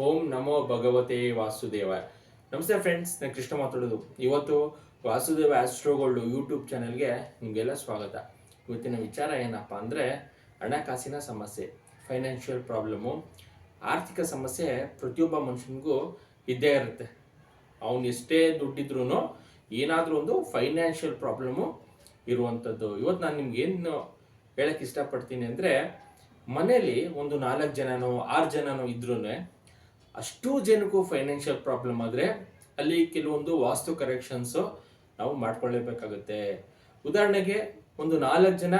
ಓಂ ನಮೋ ಭಗವತೆ ವಾಸುದೇವ. ನಮಸ್ತೆ ಫ್ರೆಂಡ್ಸ್ ನಾನು ಕೃಷ್ಣ ಮಾತಾಡೋದು. ಇವತ್ತು ವಾಸುದೇವ ಆಸ್ಟ್ರೋಗೋಲ್ಡ್ ಯೂಟ್ಯೂಬ್ ಚಾನಲ್ಗೆ ನಿಮಗೆಲ್ಲ ಸ್ವಾಗತ. ಇವತ್ತಿನ ವಿಚಾರ ಏನಪ್ಪ ಅಂದರೆ ಹಣಕಾಸಿನ ಸಮಸ್ಯೆ ಫೈನಾನ್ಷಿಯಲ್ ಪ್ರಾಬ್ಲಮ್ಮು ಆರ್ಥಿಕ ಸಮಸ್ಯೆ ಪ್ರತಿಯೊಬ್ಬ ಮನುಷ್ಯನಿಗೂ ಇದ್ದೇ ಇರುತ್ತೆ. ಅವನು ಎಷ್ಟೇ ದುಡ್ಡಿದ್ರೂ ಏನಾದರೂ ಒಂದು ಫೈನಾನ್ಷಿಯಲ್ ಪ್ರಾಬ್ಲಮ್ಮು ಇರುವಂಥದ್ದು ಇವತ್ತು ನಾನು ನಿಮ್ಗೆ ಏನು ಹೇಳಕ್ಕೆ ಇಷ್ಟಪಡ್ತೀನಿ ಅಂದರೆ ಮನೇಲಿ ಒಂದು ನಾಲ್ಕು ಜನನೋ, ಆರು ಜನನೋ ಇದ್ರೂ ಅಷ್ಟು ಜನಕ್ಕೂ ಫೈನಾನ್ಷಿಯಲ್ ಪ್ರಾಬ್ಲಮ್ ಆದರೆ ಅಲ್ಲಿ ಕೆಲವೊಂದು ವಾಸ್ತು ಕರೆಕ್ಷನ್ಸು ನಾವು ಮಾಡ್ಕೊಳ್ಳೇಬೇಕಾಗುತ್ತೆ. ಉದಾಹರಣೆಗೆ ಒಂದು ನಾಲ್ಕು ಜನ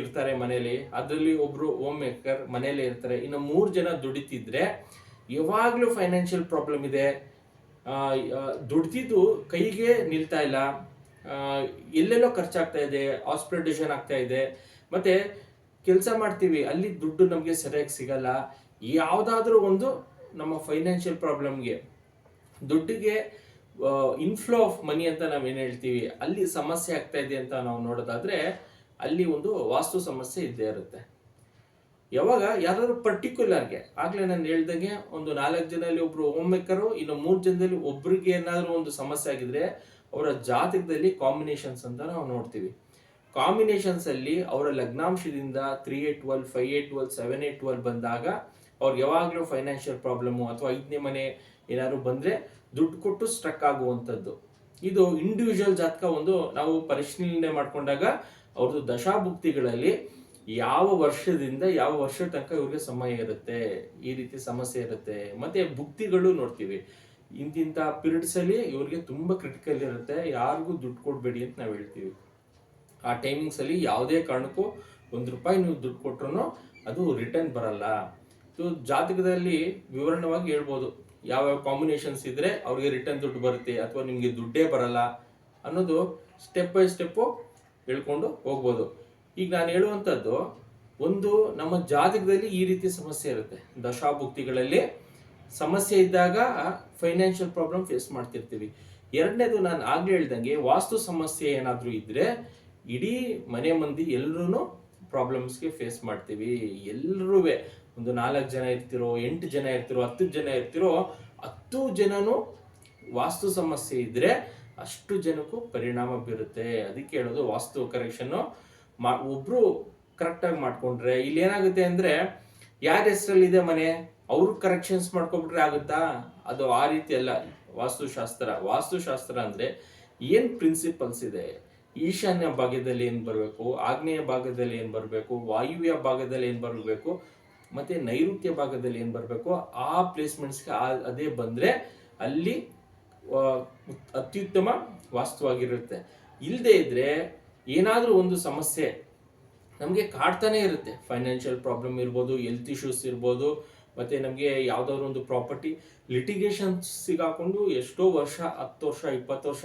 ಇರ್ತಾರೆ ಮನೇಲಿ ಅದರಲ್ಲಿ ಒಬ್ರು ಹೋಮ್ ಮೇಕರ್ ಮನೇಲಿ ಇರ್ತಾರೆ, ಇನ್ನು ಮೂರು ಜನ ದುಡಿತಿದ್ರೆ ಯಾವಾಗಲೂ ಫೈನಾನ್ಷಿಯಲ್ ಪ್ರಾಬ್ಲಮ್ ಇದೆ. ದುಡ್ದಿದ್ದು ಕೈಗೆ ನಿಲ್ತಾ ಇಲ್ಲ. ಎಲ್ಲೆಲ್ಲೋ ಖರ್ಚಾಗ್ತಾ ಇದೆ ಹಾಸ್ಪಿಟಲೈಸೇಷನ್ ಆಗ್ತಾ ಇದೆ. ಮತ್ತೆ ಕೆಲಸ ಮಾಡ್ತೀವಿ, ಅಲ್ಲಿ ದುಡ್ಡು ನಮಗೆ ಸರಿಯಾಗಿ ಸಿಗಲ್ಲ. ಯಾವುದಾದ್ರೂ ಒಂದು ನಮ್ಮ ಫೈನಾನ್ಷಿಯಲ್ ಪ್ರಾಬ್ಲಮ್ಗೆ ದುಡ್ಡಿಗೆ ಇನ್ಫ್ಲೋ ಆಫ್ ಮನಿ ಅಂತ ನಾವೇನು ಹೇಳ್ತೀವಿ, ಅಲ್ಲಿ ಸಮಸ್ಯೆ ಆಗ್ತಾ ಇದೆ ಅಂತ ನಾವು ನೋಡೋದಾದ್ರೆ, ಅಲ್ಲಿ ಒಂದು ವಾಸ್ತು ಸಮಸ್ಯೆ ಇದ್ದೇ ಇರುತ್ತೆ. ಯಾವಾಗ? ಯಾರಾದ್ರೂ ಪರ್ಟಿಕ್ಯುಲರ್ಗೆ ಆಗ್ಲೇ ನಾನು ಹೇಳ್ದಂಗೆ, ಒಂದು ನಾಲ್ಕು ಜನದಲ್ಲಿ ಒಬ್ರು ಹೋಮ್ ಮೇಕರು ಇನ್ನು ಮೂರು ಜನದಲ್ಲಿ ಒಬ್ರಿಗೆ ಏನಾದರೂ ಒಂದು ಸಮಸ್ಯೆ ಆಗಿದ್ರೆ, ಅವರ ಜಾತಕದಲ್ಲಿ ಕಾಂಬಿನೇಷನ್ಸ್ ಅಂತ ನಾವು ನೋಡ್ತೀವಿ. ಕಾಂಬಿನೇಷನ್ಸ್ ಅಲ್ಲಿ ಅವರ ಲಗ್ನಾಂಶದಿಂದ three eight twelve five eight twelve seven eight twelve ಬಂದಾಗ ಅವ್ರಿಗೆ ಯಾವಾಗಲೂ ಫೈನಾನ್ಷಿಯಲ್ ಪ್ರಾಬ್ಲಮ್ಮು ಅಥವಾ ಐದನೇ ಮನೆ ಏನಾದ್ರು ಬಂದ್ರೆ ದುಡ್ಡು ಕೊಟ್ಟು ಸ್ಟ್ರಕ್ ಆಗುವಂಥದ್ದು. ಇದು ಇಂಡಿವಿಜುವಲ್ ಜಾತಕ ಒಂದು ನಾವು ಪರಿಶೀಲನೆ ಮಾಡ್ಕೊಂಡಾಗ ಅವ್ರದ್ದು ದಶಾಭುಕ್ತಿಗಳಲ್ಲಿ ಯಾವ ವರ್ಷದಿಂದ ಯಾವ ವರ್ಷ ತನಕ ಇವ್ರಿಗೆ ಸಮಯ ಇರುತ್ತೆ, ಈ ರೀತಿ ಸಮಸ್ಯೆ ಇರುತ್ತೆ. ಮತ್ತೆ ಭುಕ್ತಿಗಳು ನೋಡ್ತೀವಿ. ಇಂತಿಂಥ ಪೀರಿಯಡ್ಸ್ ಅಲ್ಲಿ ಇವ್ರಿಗೆ ತುಂಬಾ ಕ್ರಿಟಿಕಲ್ ಇರುತ್ತೆ. ಯಾರಿಗೂ ದುಡ್ಡು ಕೊಡಬೇಡಿ ಅಂತ ನಾವು ಹೇಳ್ತೀವಿ. ಆ ಟೈಮಿಂಗ್ಸ್ ಅಲ್ಲಿ ಯಾವುದೇ ಕಾರಣಕ್ಕೂ ಒಂದು ರೂಪಾಯಿ ನೀವು ದುಡ್ಡು ಕೊಟ್ರು ಅದು ರಿಟರ್ನ್ ಬರಲ್ಲ. ಇದು ಜಾತಕದಲ್ಲಿ ವಿವರಣವಾಗಿ ಹೇಳ್ಬೋದು. ಯಾವ್ಯಾವ ಕಾಂಬಿನೇಷನ್ಸ್ ಇದ್ರೆ ಅವ್ರಿಗೆ ರಿಟರ್ನ್ ದುಡ್ಡು ಬರುತ್ತೆ ಅಥವಾ ನಿಮಗೆ ದುಡ್ಡೇ ಬರಲ್ಲ ಅನ್ನೋದು ಸ್ಟೆಪ್ ಬೈ ಸ್ಟೆಪ್ಪು ಹೇಳ್ಕೊಂಡು ಹೋಗ್ಬೋದು. ಈಗ ನಾನು ಹೇಳುವಂಥದ್ದು, ಒಂದು ನಮ್ಮ ಜಾತಕದಲ್ಲಿ ಈ ರೀತಿ ಸಮಸ್ಯೆ ಇರುತ್ತೆ. ದಶಾಭುಕ್ತಿಗಳಲ್ಲಿ ಸಮಸ್ಯೆ ಇದ್ದಾಗ ಫೈನಾನ್ಷಿಯಲ್ ಪ್ರಾಬ್ಲಮ್ ಫೇಸ್ ಮಾಡ್ತಿರ್ತೀವಿ. ಎರಡನೇದು ನಾನು ಆಗ್ಲೇ ಹೇಳ್ದಂಗೆ ವಾಸ್ತು ಸಮಸ್ಯೆ ಏನಾದರೂ ಇದ್ದರೆ ಇಡೀ ಮನೆ ಮಂದಿ ಎಲ್ಲರೂ ಪ್ರಾಬ್ಲಮ್ಸ್ಗೆ ಫೇಸ್ ಮಾಡ್ತೀವಿ. ಎಲ್ಲರೂ ಒಂದು ನಾಲ್ಕು ಜನ ಇರ್ತಿರೋ, ಎಂಟು ಜನ ಇರ್ತಿರೋ, ಹತ್ತು ಜನ ಇರ್ತಿರೋ, ಹತ್ತು ಜನನು ವಾಸ್ತು ಸಮಸ್ಯೆ ಇದ್ರೆ ಅಷ್ಟು ಜನಕ್ಕೂ ಪರಿಣಾಮ ಬೀರುತ್ತೆ. ಅದಕ್ಕೆ ಹೇಳೋದು ವಾಸ್ತು ಕರೆಕ್ಷನ್ನು ಮಾ, ಒಬ್ರು ಕರೆಕ್ಟಾಗಿ ಮಾಡ್ಕೊಂಡ್ರೆ ಇಲ್ಲಿ ಏನಾಗುತ್ತೆ ಅಂದ್ರೆ ಯಾರ ಹೆಸರಲ್ಲಿದೆ ಮನೆ? ಅವ್ರು ಕರೆಕ್ಷನ್ಸ್ ಮಾಡ್ಕೊಬಿಟ್ರೆ ಆಗುತ್ತಾ? ಅದು ಆ ರೀತಿ ಅಲ್ಲ. ವಾಸ್ತುಶಾಸ್ತ್ರ ವಾಸ್ತುಶಾಸ್ತ್ರ ಅಂದ್ರೆ ಏನ್ ಪ್ರಿನ್ಸಿಪಲ್ಸ್ ಇದೆ? ಈಶಾನ್ಯ ಭಾಗದಲ್ಲಿ ಏನು ಬರಬೇಕು? ಆಗ್ನೇಯ ಭಾಗದಲ್ಲಿ ಏನು ಬರಬೇಕು? ವಾಯುವ್ಯ ಭಾಗದಲ್ಲಿ ಏನು ಬರಬೇಕು? ಮತ್ತೆ ನೈಋತ್ಯ ಭಾಗದಲ್ಲಿ ಏನು ಬರಬೇಕು ಆ ಪ್ಲೇಸ್ಮೆಂಟ್ಸ್ಗೆ ಅದೇ ಬಂದ್ರೆ ಅಲ್ಲಿ ಅತ್ಯುತ್ತಮ ವಾಸ್ತುವಾಗಿರುತ್ತೆ. ಇಲ್ಲದೆ ಇದ್ರೆ ಏನಾದರೂ ಒಂದು ಸಮಸ್ಯೆ ನಮಗೆ ಕಾಡ್ತಾನೆ ಇರುತ್ತೆ. ಫೈನಾನ್ಷಿಯಲ್ ಪ್ರಾಬ್ಲಮ್ ಇರ್ಬೋದು ಹೆಲ್ತ್ ಇಶ್ಯೂಸ್ ಇರ್ಬೋದು, ಮತ್ತೆ ನಮಗೆ ಯಾವುದಾದ್ರು ಒಂದು ಪ್ರಾಪರ್ಟಿ ಲಿಟಿಗೇಷನ್ ಸಿಗಾಕೊಂಡು ಎಷ್ಟೋ ವರ್ಷ, ಹತ್ತು ವರ್ಷ, ಇಪ್ಪತ್ತು ವರ್ಷ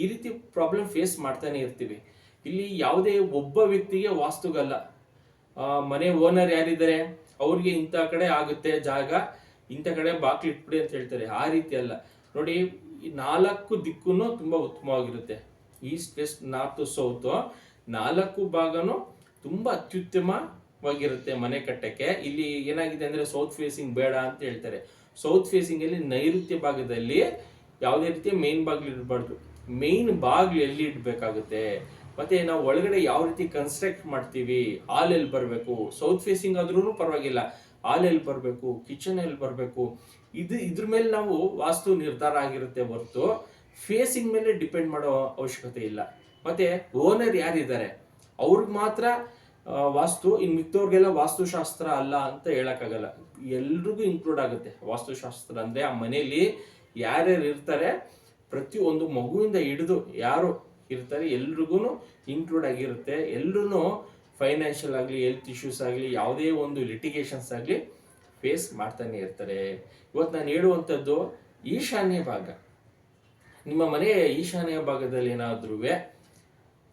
ಈ ರೀತಿ ಪ್ರಾಬ್ಲಮ್ ಫೇಸ್ ಮಾಡ್ತಾನೆ ಇರ್ತೀವಿ. ಇಲ್ಲಿ ಯಾವುದೇ ಒಬ್ಬ ವ್ಯಕ್ತಿಗೆ ವಾಸ್ತುಗಲ್ಲ. ಮನೆ ಓನರ್ ಯಾರಿದ್ದಾರೆ? ಅವ್ರಿಗೆ ಇಂಥ ಕಡೆ ಆಗುತ್ತೆ ಜಾಗ, ಇಂಥ ಕಡೆ ಬಾಕ್ಲಿ ಇಟ್ಬಿಡಿ ಅಂತ ಹೇಳ್ತಾರೆ. ಆ ರೀತಿ ಅಲ್ಲ. ನೋಡಿ ನಾಲ್ಕು ದಿಕ್ಕುನು ತುಂಬಾ ಉತ್ತಮವಾಗಿರುತ್ತೆ. ಈಸ್ಟ್, ವೆಸ್ಟ್, ನಾರ್ತ್, ಸೌತ್ ನಾಲ್ಕು ಭಾಗನು ತುಂಬಾ ಅತ್ಯುತ್ತಮವಾಗಿರುತ್ತೆ ಮನೆ ಕಟ್ಟಕ್ಕೆ. ಇಲ್ಲಿ ಏನಾಗಿದೆ ಅಂದ್ರೆ ಸೌತ್ ಫೇಸಿಂಗ್ ಬೇಡ ಅಂತ ಹೇಳ್ತಾರೆ. ಸೌತ್ ಫೇಸಿಂಗ್ ಅಲ್ಲಿ ನೈಋತ್ಯ ಭಾಗದಲ್ಲಿ ಯಾವುದೇ ರೀತಿಯ ಮೇನ್ ಬಾಗಿಲು ಇರಬಾರ್ದು ಮೇನ್ ಬಾಗಿಲು ಎಲ್ಲಿ ಇಡ್ಬೇಕಾಗುತ್ತೆ? ಮತ್ತೆ ನಾವು ಒಳಗಡೆ ಯಾವ ರೀತಿ ಕನ್ಸ್ಟ್ರಕ್ಟ್ ಮಾಡ್ತೀವಿ ಹಾಲ್ ಎಲ್ಲಿ ಬರಬೇಕು ಸೌತ್ ಫೇಸಿಂಗ್ ಆದ್ರೂ ಪರವಾಗಿಲ್ಲ. ಹಾಲ್ ಎಲ್ಲಿ ಬರಬೇಕು ಕಿಚನ್ ಎಲ್ಲಿ ಬರಬೇಕು, ಇದು ಇದ್ರ ಮೇಲೆ ನಾವು ವಾಸ್ತು ನಿರ್ಧಾರ ಆಗಿರುತ್ತೆ ಹೊರತು ಫೇಸಿಂಗ್ ಮೇಲೆ ಡಿಪೆಂಡ್ ಮಾಡೋ ಅವಶ್ಯಕತೆ ಇಲ್ಲ. ಮತ್ತೆ ಓನರ್ ಯಾರಿದ್ದಾರೆ? ಅವ್ರಿಗೆ ಮಾತ್ರ ವಾಸ್ತು, ಇನ್ ಮಿಕ್ಕವ್ರಿಗೆಲ್ಲ ವಾಸ್ತುಶಾಸ್ತ್ರ ಅಲ್ಲ ಅಂತ ಹೇಳಕ್ಕಾಗಲ್ಲ. ಎಲ್ರಿಗೂ ಇನ್ಕ್ಲೂಡ್ ಆಗುತ್ತೆ. ವಾಸ್ತುಶಾಸ್ತ್ರ ಅಂದ್ರೆ ಆ ಮನೆಯಲ್ಲಿ ಯಾರ್ಯಾರು ಇರ್ತಾರೆ ಪ್ರತಿ ಒಂದು ಮಗುವಿಂದ ಹಿಡಿದು ಯಾರು ಇರ್ತಾರೆ ಎಲ್ರಿಗೂ ಇನ್ಕ್ಲೂಡ್ ಆಗಿರುತ್ತೆ. ಎಲ್ಲರೂ ಫೈನಾನ್ಷಿಯಲ್ ಆಗಲಿ ಹೆಲ್ತ್ ಇಶ್ಯೂಸ್ ಆಗಲಿ, ಯಾವುದೇ ಒಂದು ಲಿಟಿಗೇಷನ್ಸ್ ಆಗಲಿ ಫೇಸ್ ಮಾಡ್ತಾನೆ ಇರ್ತಾರೆ. ಇವತ್ತು ನಾನು ಹೇಳುವಂಥದ್ದು ಈಶಾನ್ಯ ಭಾಗ. ನಿಮ್ಮ ಮನೆಯ ಈಶಾನ್ಯ ಭಾಗದಲ್ಲಿ ಏನಾದ್ರೂ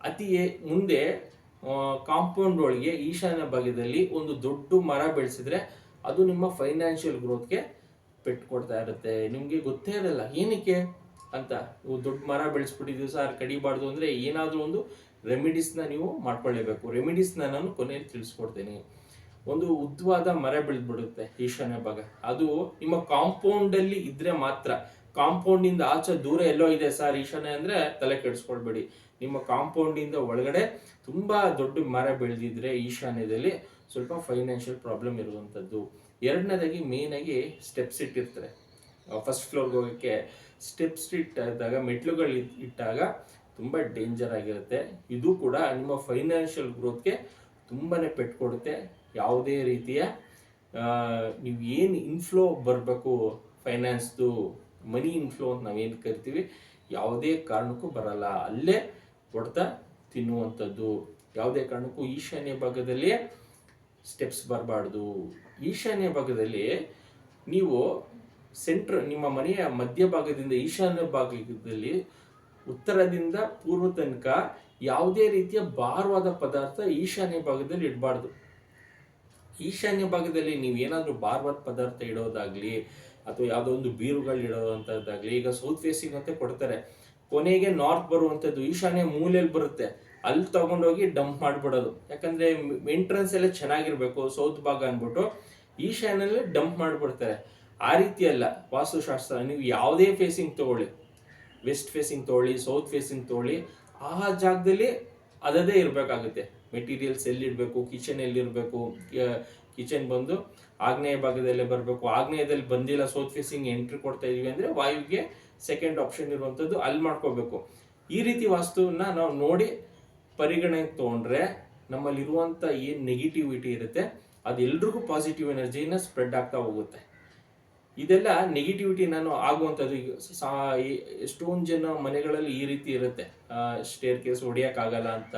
ಅತಿ ಮುಂದೆ ಕಾಂಪೌಂಡ್ ಒಳಗೆ ಈಶಾನ್ಯ ಭಾಗದಲ್ಲಿ ಒಂದು ದೊಡ್ಡ ಮರ ಬೆಳೆಸಿದ್ರೆ ಅದು ನಿಮ್ಮ ಫೈನಾನ್ಷಿಯಲ್ ಗ್ರೋತ್ಗೆ ಪೆಟ್ಟು ಕೊಡ್ತಾ ಇರುತ್ತೆ. ನಿಮಗೆ ಗೊತ್ತೇ ಇರಲ್ಲ. ಏನಕ್ಕೆ? ಅಂತ. ನೀವು ದೊಡ್ಡ ಮರ ಬೆಳೆಸ್ಬಿಟ್ಟಿದ್ದೀವಿ ಸರ್ ಕಡಿಬಾರ್ದು ಅಂದರೆ ಏನಾದರೂ ಒಂದು ರೆಮಿಡೀಸ್ನ ನೀವು ಮಾಡ್ಕೊಳ್ಳೇಬೇಕು. ರೆಮಿಡೀಸ್ನ ನಾನು ಕೊನೆಯಲ್ಲಿ ತಿಳಿಸ್ಕೊಡ್ತೀನಿ. ಒಂದು ಉದ್ದವಾದ ಮರ ಬೆಳೆದ್ಬಿಡುತ್ತೆ ಈಶಾನ್ಯ ಭಾಗ. ಅದು ನಿಮ್ಮ ಕಾಂಪೌಂಡ್ ಅಲ್ಲಿ ಇದ್ರೆ ಮಾತ್ರ ಕಾಂಪೌಂಡ್ ಇಂದ ಆಚೆ ದೂರ ಎಲ್ಲೋ ಇದೆ ಸರ್ ಈಶಾನ್ಯ ಅಂದ್ರೆ ತಲೆ ಕೆಡಿಸ್ಕೊಳ್ಬೇಡಿ. ನಿಮ್ಮ ಕಾಂಪೌಂಡ್ ಇಂದ ಒಳಗಡೆ ತುಂಬಾ ದೊಡ್ಡ ಮರ ಬೆಳೆದಿದ್ರೆ ಈಶಾನ್ಯದಲ್ಲಿ ಸ್ವಲ್ಪ ಫೈನಾನ್ಷಿಯಲ್ ಪ್ರಾಬ್ಲಮ್ ಇರುವಂಥದ್ದು ಎರಡನೇದಾಗಿ ಮೇನ್ ಆಗಿ ಸ್ಟೆಪ್ಸ್ ಇಟ್ಟಿರ್ತಾರೆ. ಫಸ್ಟ್ ಫ್ಲೋರ್ಗೆ ಹೋಗೋಕ್ಕೆ ಸ್ಟೆಪ್ಸ್ ಇಟ್ಟಾಗ ಮೆಟ್ಲುಗಳು ಇಟ್- ಇಟ್ಟಾಗ ತುಂಬ ಡೇಂಜರ್ ಆಗಿರುತ್ತೆ. ಇದು ಕೂಡ ನಿಮ್ಮ ಫೈನಾನ್ಷಿಯಲ್ ಗ್ರೋತ್ಗೆ ತುಂಬಾ ಪೆಟ್ಟು ಕೊಡುತ್ತೆ. ಯಾವುದೇ ರೀತಿಯ ನೀವು ಏನು ಇನ್ಫ್ಲೋ ಬರಬೇಕು ಫೈನಾನ್ಸ್ದು ಮನಿ ಇನ್ಫ್ಲೋ ಅಂತ ನಾವೇನು ಕರಿತೀವಿ, ಯಾವುದೇ ಕಾರಣಕ್ಕೂ ಬರಲ್ಲ. ಅಲ್ಲೇ ಹೊಡೆತ ತಿನ್ನುವಂಥದ್ದು. ಯಾವುದೇ ಕಾರಣಕ್ಕೂ ಈಶಾನ್ಯ ಭಾಗದಲ್ಲಿ ಸ್ಟೆಪ್ಸ್ ಬರಬಾರ್ದು. ಈಶಾನ್ಯ ಭಾಗದಲ್ಲಿ ನೀವು ಸೆಂಟ್ರ್ ನಿಮ್ಮ ಮನೆಯ ಮಧ್ಯಭಾಗದಿಂದ ಈಶಾನ್ಯ ಭಾಗದಲ್ಲಿ ಉತ್ತರದಿಂದ ಪೂರ್ವ ತನಕ ಯಾವುದೇ ರೀತಿಯ ಭಾರವಾದ ಪದಾರ್ಥ ಈಶಾನ್ಯ ಭಾಗದಲ್ಲಿ ಇಡಬಾರ್ದು. ಈಶಾನ್ಯ ಭಾಗದಲ್ಲಿ ನೀವು ಏನಾದರೂ ಭಾರವಾದ ಪದಾರ್ಥ ಇಡೋದಾಗ್ಲಿ ಅಥವಾ ಯಾವುದೋ ಒಂದು ಬೀರುಗಳು ಇಡೋದಂಥದ್ದಾಗಲಿ ಈಗ ಸೌತ್ ಫೇಸಿಂಗ್ ಅಂತ ಕೊಡ್ತಾರೆ. ಕೊನೆಗೆ ನಾರ್ತ್ ಬರುವಂಥದ್ದು ಈಶಾನ್ಯ ಮೂಲೆಯಲ್ಲಿ ಬರುತ್ತೆ. ಅಲ್ಲಿ ತಗೊಂಡೋಗಿ ಡಂಪ್ ಮಾಡಿಬಿಡೋದು. ಯಾಕಂದರೆ ಎಂಟ್ರೆನ್ಸ್ ಎಲ್ಲ ಚೆನ್ನಾಗಿರ್ಬೇಕು ಸೌತ್ ಭಾಗ ಅಂದ್ಬಿಟ್ಟು ಈಶಾನ್ಯಲ್ಲಿ ಡಂಪ್ ಮಾಡ್ಬಿಡ್ತಾರೆ. ಆ ರೀತಿ ಅಲ್ಲ. ವಾಸ್ತುಶಾಸ್ತ್ರ, ನೀವು ಯಾವುದೇ ಫೇಸಿಂಗ್ ತಗೊಳ್ಳಿ. ವೆಸ್ಟ್ ಫೇಸಿಂಗ್ ತಗೊಳ್ಳಿ ಸೌತ್ ಫೇಸಿಂಗ್ ತಗೊಳ್ಳಿ, ಆ ಜಾಗದಲ್ಲಿ ಅದದೇ ಇರಬೇಕಾಗುತ್ತೆ. ಮೆಟೀರಿಯಲ್ಸ್ ಎಲ್ಲಿಡಬೇಕು ಕಿಚನ್ ಎಲ್ಲಿರಬೇಕು ಕಿಚನ್ ಬಂದು ಆಗ್ನೇಯ ಭಾಗದಲ್ಲೇ ಬರಬೇಕು. ಆಗ್ನೇಯದಲ್ಲಿ ಬಂದಿಲ್ಲ ಸೌತ್ ಫೇಸಿಂಗ್ ಎಂಟ್ರಿ ಕೊಡ್ತಾ ಇದೀವಿ ಅಂದರೆ ವಾಯುವಿಗೆ ಸೆಕೆಂಡ್ ಆಪ್ಷನ್ ಇರುವಂಥದ್ದು ಅಲ್ಲಿ ಮಾಡ್ಕೋಬೇಕು. ಈ ರೀತಿ ವಾಸ್ತುವನ್ನ ನಾವು ನೋಡಿ ಪರಿಗಣನೆಗೆ ತೊಗೊಂಡ್ರೆ ನಮ್ಮಲ್ಲಿರುವಂಥ ಏನು ನೆಗೆಟಿವಿಟಿ ಇರುತ್ತೆ ಅದು ಎಲ್ರಿಗೂ ಪಾಸಿಟಿವ್ ಎನರ್ಜಿನ ಸ್ಪ್ರೆಡ್ ಆಗ್ತಾ ಹೋಗುತ್ತೆ. ಇದೆಲ್ಲ ನೆಗೆಟಿವಿಟಿ ನಾನು ಆಗುವಂಥದ್ದು. ಈಗ ಎಷ್ಟೊಂದು ಜನ ಮನೆಗಳಲ್ಲಿ ಈ ರೀತಿ ಇರುತ್ತೆ. ಸ್ಟೇರ್ ಕೇಸ್ ಹೊಡಿಯೋಕ್ಕಾಗಲ್ಲ ಅಂತ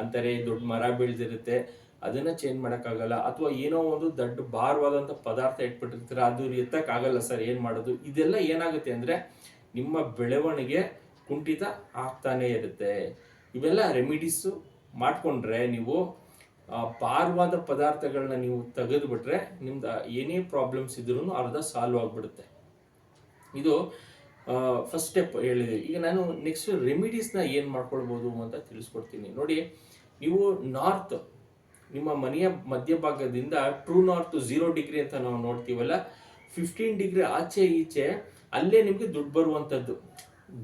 ಅಂತಾರೆ, ದೊಡ್ಡ ಮರ ಬೆಳೆದಿರುತ್ತೆ. ಅದನ್ನ ಚೇಂಜ್ ಮಾಡೋಕ್ಕಾಗಲ್ಲ. ಅಥವಾ ಏನೋ ಒಂದು ದೊಡ್ಡ ಭಾರವಾದಂಥ ಪದಾರ್ಥ ಇಟ್ಬಿಟ್ಟಿರ್ತಾರೆ, ಅದು ಎತ್ತಕ್ಕಾಗಲ್ಲ ಸರ್, ಏನು ಮಾಡೋದು? ಇದೆಲ್ಲ ಏನಾಗುತ್ತೆ ಅಂದರೆ, ನಿಮ್ಮ ಬೆಳವಣಿಗೆ ಕುಂಠಿತ ಆಗ್ತಾನೆ ಇರುತ್ತೆ. ಇವೆಲ್ಲ ರೆಮಿಡೀಸು ಮಾಡಿಕೊಂಡ್ರೆ ನೀವು ಆ, ಭಾರವಾದ ಪದಾರ್ಥಗಳನ್ನ ನೀವು ತೆಗೆದುಬಿಟ್ರೆ ನಿಮ್ದು ಏನೇ ಪ್ರಾಬ್ಲಮ್ಸ್ ಇದ್ರೂ ಅರ್ಧ ಸಾಲ್ವ್ ಆಗಿಬಿಡುತ್ತೆ. ಇದು ಫಸ್ಟ್ ಸ್ಟೆಪ್ ಹೇಳಿದೆ. ಈಗ ನಾನು ನೆಕ್ಸ್ಟ್ ರೆಮಿಡೀಸ್ನ ಏನು ಮಾಡ್ಕೊಳ್ಬೋದು ಅಂತ ತಿಳಿಸ್ಕೊಡ್ತೀನಿ. ನೋಡಿ ನೀವು ನಾರ್ತ್ ನಿಮ್ಮ ಮನೆಯ ಮಧ್ಯಭಾಗದಿಂದ ಟ್ರೂ ನಾರ್ತ್ ಝೀರೋ ಡಿಗ್ರಿ ಅಂತ ನಾವು ನೋಡ್ತೀವಲ್ಲ ಫಿಫ್ಟೀನ್ ಡಿಗ್ರಿ ಆಚೆ ಈಚೆ ಅಲ್ಲೇ ನಿಮಗೆ ದುಡ್ಡು ಬರುವಂಥದ್ದು.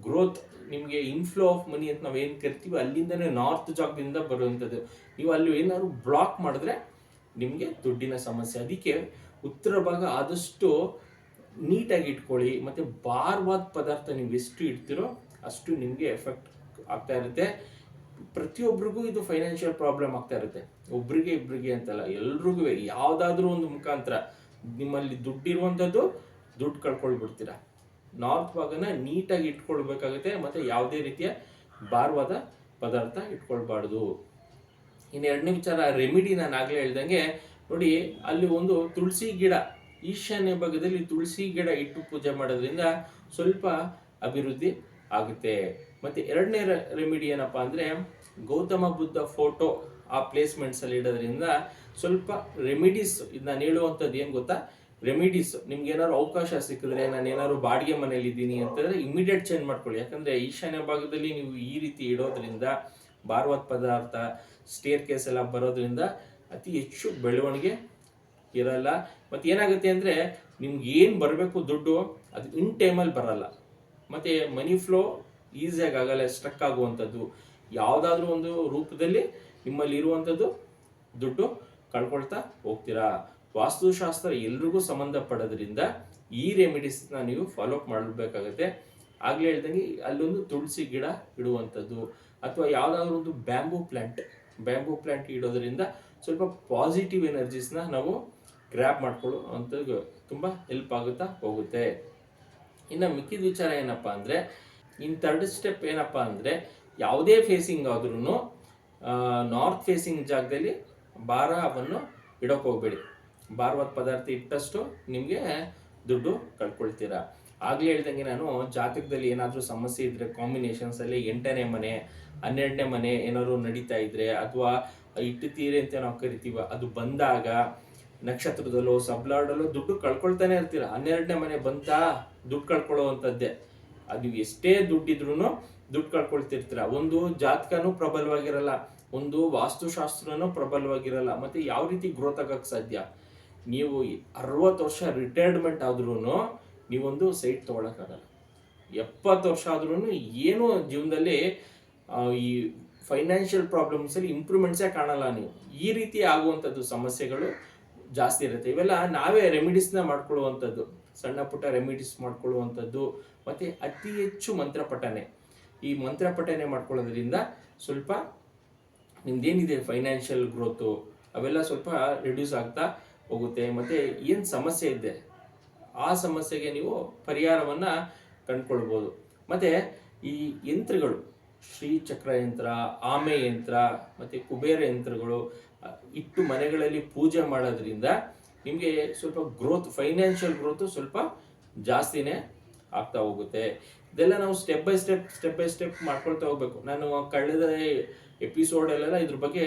ಗ್ರೋತ್ ನಿಮಗೆ ಇನ್ಫ್ಲೋ ಆಫ್ ಮನಿ ಅಂತ ನಾವು ಏನು ಕರಿತೀವಿ ಅಲ್ಲಿಂದನೇ ನಾರ್ತ್ ಜಾಗದಿಂದ ಬರುವಂಥದ್ದು. ನೀವು ಅಲ್ಲಿ ಏನಾದ್ರು ಬ್ಲಾಕ್ ಮಾಡಿದ್ರೆ ನಿಮಗೆ ದುಡ್ಡಿನ ಸಮಸ್ಯೆ. ಅದಕ್ಕೆ ಉತ್ತರ ಭಾಗ ಆದಷ್ಟು ನೀಟಾಗಿ ಇಟ್ಕೊಳ್ಳಿ, ಮತ್ತು ಭಾರವಾದ ಪದಾರ್ಥ ನೀವು ಎಷ್ಟು ಇಡ್ತೀರೋ ಅಷ್ಟು ನಿಮಗೆ ಎಫೆಕ್ಟ್ ಆಗ್ತಾ ಇರುತ್ತೆ. ಪ್ರತಿಯೊಬ್ಬರಿಗೂ ಇದು ಫೈನಾನ್ಷಿಯಲ್ ಪ್ರಾಬ್ಲಮ್ ಆಗ್ತಾ ಇರುತ್ತೆ. ಒಬ್ರಿಗೆ ಇಬ್ಬರಿಗೆ ಅಂತಲ್ಲ, ಎಲ್ರಿಗೂ ಯಾವುದಾದ್ರೂ ಒಂದು ಮುಖಾಂತರ ನಿಮ್ಮಲ್ಲಿ ದುಡ್ಡಿರುವಂಥದ್ದು ದುಡ್ಡು ಕಳ್ಕೊಳ್ಬಿಡ್ತೀರಾ. ನಾರ್ತ್ ಭಾಗನ ನೀಟಾಗಿ ಇಟ್ಕೊಳ್ಬೇಕಾಗುತ್ತೆ ಮತ್ತು ಯಾವುದೇ ರೀತಿಯ ಭಾರವಾದ ಪದಾರ್ಥ ಇಟ್ಕೊಳ್ಬಾರ್ದು. ಇನ್ನು ಎರಡನೇ ವಿಚಾರ ರೆಮಿಡಿ ನಾನು ಆಗಲೇ ಹೇಳ್ದಂಗೆ, ನೋಡಿ, ಅಲ್ಲಿ ಒಂದು ತುಳಸಿ ಗಿಡ, ಈಶಾನ್ಯ ಭಾಗದಲ್ಲಿ ತುಳಸಿ ಗಿಡ ಇಟ್ಟು ಪೂಜೆ ಮಾಡೋದ್ರಿಂದ ಸ್ವಲ್ಪ ಅಭಿವೃದ್ಧಿ ಆಗುತ್ತೆ. ಮತ್ತೆ ಎರಡನೇ ರೆಮಿಡಿ ಏನಪ್ಪಾ ಅಂದ್ರೆ, ಗೌತಮ ಬುದ್ಧ ಫೋಟೋ ಆ ಪ್ಲೇಸ್ಮೆಂಟ್ಸಲ್ಲಿ ಇಡೋದ್ರಿಂದ ಸ್ವಲ್ಪ ರೆಮಿಡೀಸ್ ನಾನು ಹೇಳುವಂಥದ್ದು ಏನು ಗೊತ್ತಾ? ರೆಮಿಡೀಸ್ ನಿಮ್ಗೆ ಏನಾದ್ರು ಅವಕಾಶ ಸಿಕ್ಕಿದ್ರೆ ನಾನು ಏನಾದ್ರು ಬಾಡಿಗೆ ಮನೇಲಿ ಇದ್ದೀನಿ ಅಂತಂದ್ರೆ ಇಮಿಡಿಯೇಟ್ ಚೇಂಜ್ ಮಾಡ್ಕೊಳ್ಳಿ. ಯಾಕಂದ್ರೆ ಈಶಾನ್ಯ ಭಾಗದಲ್ಲಿ ನೀವು ಈ ರೀತಿ ಇಡೋದ್ರಿಂದ ಭಾರವಾದ ಪದಾರ್ಥ ಸ್ಟೇರ್ ಕೇಸ್ ಎಲ್ಲ ಬರೋದ್ರಿಂದ ಅತಿ ಹೆಚ್ಚು ಬೆಳವಣಿಗೆ ಇರಲ್ಲ. ಮತ್ತೆ ಏನಾಗುತ್ತೆ ಅಂದ್ರೆ ನಿಮ್ಗೆ ಏನು ಬರಬೇಕು ದುಡ್ಡು ಅದು ಇನ್ ಟೈಮಲ್ಲಿ ಬರಲ್ಲ. ಮತ್ತೆ ಮನಿ ಫ್ಲೋ ಈಸಿಯಾಗಿ ಆಗಲ್ಲ ಸ್ಟ್ರಕ್ ಆಗುವಂಥದ್ದು. ಯಾವುದಾದ್ರೂ ಒಂದು ರೂಪದಲ್ಲಿ ನಿಮ್ಮಲ್ಲಿ ಇರುವಂಥದ್ದು ದುಡ್ಡು ಕಳ್ಕೊಳ್ತಾ ಹೋಗ್ತೀರಾ. ವಾಸ್ತುಶಾಸ್ತ್ರ ಎಲ್ರಿಗೂ ಸಂಬಂಧಪಡೋದ್ರಿಂದ ಈ ರೆಮಿಡೀಸ್ನ ನೀವು ಫಾಲೋ ಅಪ್ ಮಾಡಬೇಕಾಗತ್ತೆ. ಆಗಲೇ ಹೇಳ್ದಂಗೆ ಅಲ್ಲೊಂದು ತುಳಸಿ ಗಿಡ ಇಡುವಂಥದ್ದು ಅಥವಾ ಯಾವುದಾದ್ರೂ ಒಂದು ಬ್ಯಾಂಬೂ ಪ್ಲಾಂಟ್ ಬ್ಯಾಂಬೂ ಪ್ಲಾಂಟ್ ಇಡೋದ್ರಿಂದ ಸ್ವಲ್ಪ ಪಾಸಿಟಿವ್ ಎನರ್ಜೀಸ್ನ ನಾವು ಗ್ರ್ಯಾಪ್ ಮಾಡ್ಕೊಳ್ಳೋ ಅಂಥದ್ದು ತುಂಬ ಹೆಲ್ಪ್ ಆಗುತ್ತಾ ಹೋಗುತ್ತೆ. ಇನ್ನು ಮಿಕ್ಕಿದ ವಿಚಾರ ಏನಪ್ಪ ಅಂದರೆ, ಇನ್ ಥರ್ಡ್ ಸ್ಟೆಪ್ ಏನಪ್ಪ ಅಂದರೆ ಯಾವುದೇ ಫೇಸಿಂಗ್ ಆದ್ರೂ ನಾರ್ತ್ ಫೇಸಿಂಗ್ ಜಾಗದಲ್ಲಿ ಭಾರವನ್ನು ಇಡೋಕೆ ಹೋಗ್ಬೇಡಿ. ಭಾರವಾದ ಪದಾರ್ಥ ಇಟ್ಟಷ್ಟು ನಿಮಗೆ ದುಡ್ಡು ಕಳ್ಕೊಳ್ತೀರಾ. ಆಗ್ಲೇ ಹೇಳ್ದಂಗೆ ನಾನು ಜಾತಕದಲ್ಲಿ ಏನಾದರೂ ಸಮಸ್ಯೆ ಇದ್ರೆ ಕಾಂಬಿನೇಷನ್ಸ್ ಅಲ್ಲಿ ಎಂಟನೇ ಮನೆ, ಹನ್ನೆರಡನೇ ಮನೆ ಏನಾದ್ರು ನಡೀತಾ ಇದ್ರೆ ಅಥವಾ ಇಟ್ಟು ತೀರೆ ಅಂತ ನಾವು ಕರಿತೀವ, ಅದು ಬಂದಾಗ ನಕ್ಷತ್ರದಲ್ಲೋ, ಸಬ್ಲಾರ್ಡಲ್ಲೋ ದುಡ್ಡು ಕಳ್ಕೊಳ್ತಾನೆ ಇರ್ತೀರ. ಹನ್ನೆರಡನೇ ಮನೆ ಬಂತಾ ದುಡ್ಡು ಕಳ್ಕೊಳ್ಳೋವಂಥದ್ದೇ. ಅದು ಎಷ್ಟೇ ದುಡ್ಡಿದ್ರು ದುಡ್ಡು ಕಳ್ಕೊಳ್ತಿರ್ತೀರ. ಒಂದು ಜಾತಕನೂ ಪ್ರಬಲವಾಗಿರಲ್ಲ, ಒಂದು ವಾಸ್ತುಶಾಸ್ತ್ರನೂ ಪ್ರಬಲವಾಗಿರಲ್ಲ, ಮತ್ತೆ ಯಾವ ರೀತಿ ಗ್ರೋತ್ ಆಗಕ್ಕೆ ಸಾಧ್ಯ? ನೀವು ಅರವತ್ತು ವರ್ಷ ರಿಟೈರ್ಮೆಂಟ್ ಆದ್ರೂ ನೀವೊಂದು ಸೈಟ್ ತೊಗೊಳಕ್ಕಾಗಲ್ಲ. ಎಪ್ಪತ್ತು ವರ್ಷ ಆದ್ರೂ ಏನು ಜೀವನದಲ್ಲಿ ಈ ಫೈನಾನ್ಷಿಯಲ್ ಪ್ರಾಬ್ಲಮ್ಸಲ್ಲಿ ಇಂಪ್ರೂವ್ಮೆಂಟ್ಸೇ ಕಾಣಲ್ಲ ನೀವು. ಈ ರೀತಿ ಆಗುವಂಥದ್ದು ಸಮಸ್ಯೆಗಳು ಜಾಸ್ತಿ ಇರುತ್ತೆ. ಇವೆಲ್ಲ ನಾವೇ ರೆಮಿಡೀಸ್ನ ಮಾಡ್ಕೊಳ್ಳುವಂಥದ್ದು. ಸಣ್ಣ ಪುಟ್ಟ ರೆಮಿಡೀಸ್ ಮಾಡ್ಕೊಳ್ಳುವಂಥದ್ದು. ಮತ್ತು ಅತಿ ಹೆಚ್ಚು ಮಂತ್ರ ಪಠನೆ ಈ ಮಂತ್ರ ಪಠನೆ ಮಾಡ್ಕೊಳ್ಳೋದ್ರಿಂದ ಸ್ವಲ್ಪ ನಿಮ್ದೇನಿದೆ ಫೈನಾನ್ಷಿಯಲ್ ಗ್ರೋತು ಅವೆಲ್ಲ ಸ್ವಲ್ಪ ರಿಡ್ಯೂಸ್ ಆಗ್ತಾ ಹೋಗುತ್ತೆ. ಮತ್ತು ಏನು ಸಮಸ್ಯೆ ಇದೆ? ಆ ಸಮಸ್ಯೆಗೆ ನೀವು ಪರಿಹಾರವನ್ನು ಕಂಡುಕೊಳ್ಬೋದು. ಮತ್ತು ಈ ಯಂತ್ರಗಳು ಶ್ರೀ ಚಕ್ರ ಯಂತ್ರ, ಆಮೆ ಯಂತ್ರ, ಮತ್ತು ಕುಬೇರ ಯಂತ್ರಗಳು ಇಟ್ಟು ಮನೆಗಳಲ್ಲಿ ಪೂಜೆ ಮಾಡೋದ್ರಿಂದ ನಿಮಗೆ ಸ್ವಲ್ಪ ಗ್ರೋತ್, ಫೈನಾನ್ಷಿಯಲ್ ಗ್ರೋತು ಸ್ವಲ್ಪ ಜಾಸ್ತಿನೇ ಆಗ್ತಾ ಹೋಗುತ್ತೆ. ಇದೆಲ್ಲ ನಾವು step by step step by step ಮಾಡ್ಕೊಳ್ತಾ ಹೋಗ್ಬೇಕು. ನಾನು ಕಳೆದ ಎಪಿಸೋಡಲ್ಲೆಲ್ಲ ಇದ್ರ ಬಗ್ಗೆ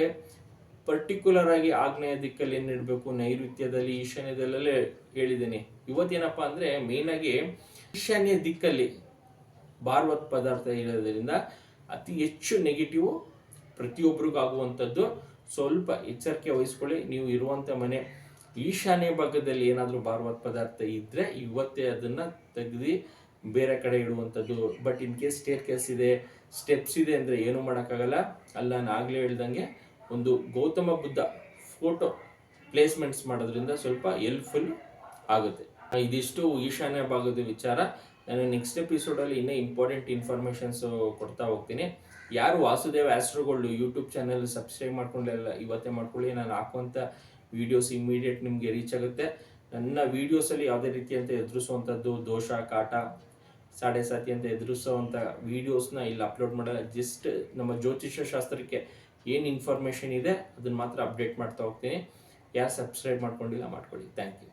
ಪರ್ಟಿಕ್ಯುಲರ್ ಆಗಿ ಆಗ್ನೇಯ ದಿಕ್ಕಲ್ಲಿ ಏನು ಇಡಬೇಕು? ನೈಋತ್ಯದಲ್ಲಿ ಈಶಾನ್ಯದಲ್ಲೇ ಹೇಳಿದ್ದೀನಿ. ಇವತ್ತೇನಪ್ಪ ಅಂದರೆ ಮೇಯ್ನಾಗಿ ಈಶಾನ್ಯ ದಿಕ್ಕಲ್ಲಿ ಭಾರವತ್ ಪದಾರ್ಥ ಇರೋದ್ರಿಂದ ಅತಿ ಹೆಚ್ಚು ನೆಗೆಟಿವ್ ಪ್ರತಿಯೊಬ್ಬರಿಗೂ ಆಗುವಂಥದ್ದು ಸ್ವಲ್ಪ ಎಚ್ಚರಿಕೆ ವಹಿಸ್ಕೊಳ್ಳಿ. ನೀವು ಇರುವಂಥ ಮನೆ ಈಶಾನ್ಯ ಭಾಗದಲ್ಲಿ ಏನಾದರೂ ಭಾರವತ್ ಪದಾರ್ಥ ಇದ್ದರೆ ಇವತ್ತೇ ಅದನ್ನು ತೆಗೆದು ಬೇರೆ ಕಡೆ ಇಡುವಂಥದ್ದು. But in case staircase ಇದೆ ಸ್ಟೆಪ್ಸ್ ಇದೆ ಅಂದರೆ ಏನೂ ಮಾಡೋಕ್ಕಾಗಲ್ಲ. ಅಲ್ಲ, ನಾನು ಆಗಲೇ ಹೇಳ್ದಂಗೆ ಒಂದು ಗೌತಮ ಬುದ್ಧ ಫೋಟೋ ಪ್ಲೇಸ್ಮೆಂಟ್ಸ್ ಮಾಡೋದ್ರಿಂದ ಸ್ವಲ್ಪ ಹೆಲ್ಪ್ಫುಲ್ ಆಗುತ್ತೆ. ಇದಿಷ್ಟು ಈಶಾನ್ಯ ಭಾಗದ ವಿಚಾರ. ನಾನು ನೆಕ್ಸ್ಟ್ ಎಪಿಸೋಡಲ್ಲಿ ಇನ್ನೂ ಇಂಪಾರ್ಟೆಂಟ್ ಇನ್ಫಾರ್ಮೇಷನ್ಸ್ ಕೊಡ್ತಾ ಹೋಗ್ತೀನಿ. ಯಾರು ವಾಸುದೇವ ಆಸ್ಟ್ರೋಗಳು ಯೂಟ್ಯೂಬ್ ಚಾನಲ್ ಸಬ್ಸ್ಕ್ರೈಬ್ ಮಾಡ್ಕೊಂಡಿಲ್ಲ ಇವತ್ತೇ ಮಾಡ್ಕೊಳ್ಳಿ, ನಾನು ಹಾಕುವಂಥ ವೀಡಿಯೋಸ್ ಇಮಿಡಿಯೇಟ್ ನಿಮಗೆ ರೀಚ್ ಆಗುತ್ತೆ. ನನ್ನ ವೀಡಿಯೋಸಲ್ಲಿ ಯಾವುದೇ ರೀತಿ ಅಂತ ಎದುರಿಸುವಂಥದ್ದು ದೋಷ, ಕಾಟ, ಸಾಡೆ ಸಾತಿ ಅಂತ ಎದುರಿಸುವಂಥ ವೀಡಿಯೋಸ್ನ ಇಲ್ಲಿ ಅಪ್ಲೋಡ್ ಮಾಡಲ್ಲ ಜಸ್ಟ್ ನಮ್ಮ ಜ್ಯೋತಿಷ್ಯ ಶಾಸ್ತ್ರಕ್ಕೆ ಏನು ಇನ್ಫಾರ್ಮೇಷನ್ ಇದೆ ಅದನ್ನು ಮಾತ್ರ ಅಪ್ಡೇಟ್ ಮಾಡ್ತಾ ಹೋಗ್ತೀನಿ. ಯಾರು ಸಬ್ಸ್ಕ್ರೈಬ್ ಮಾಡ್ಕೊಂಡಿಲ್ಲ ಮಾಡ್ಕೊಳ್ಳಿ. Thank you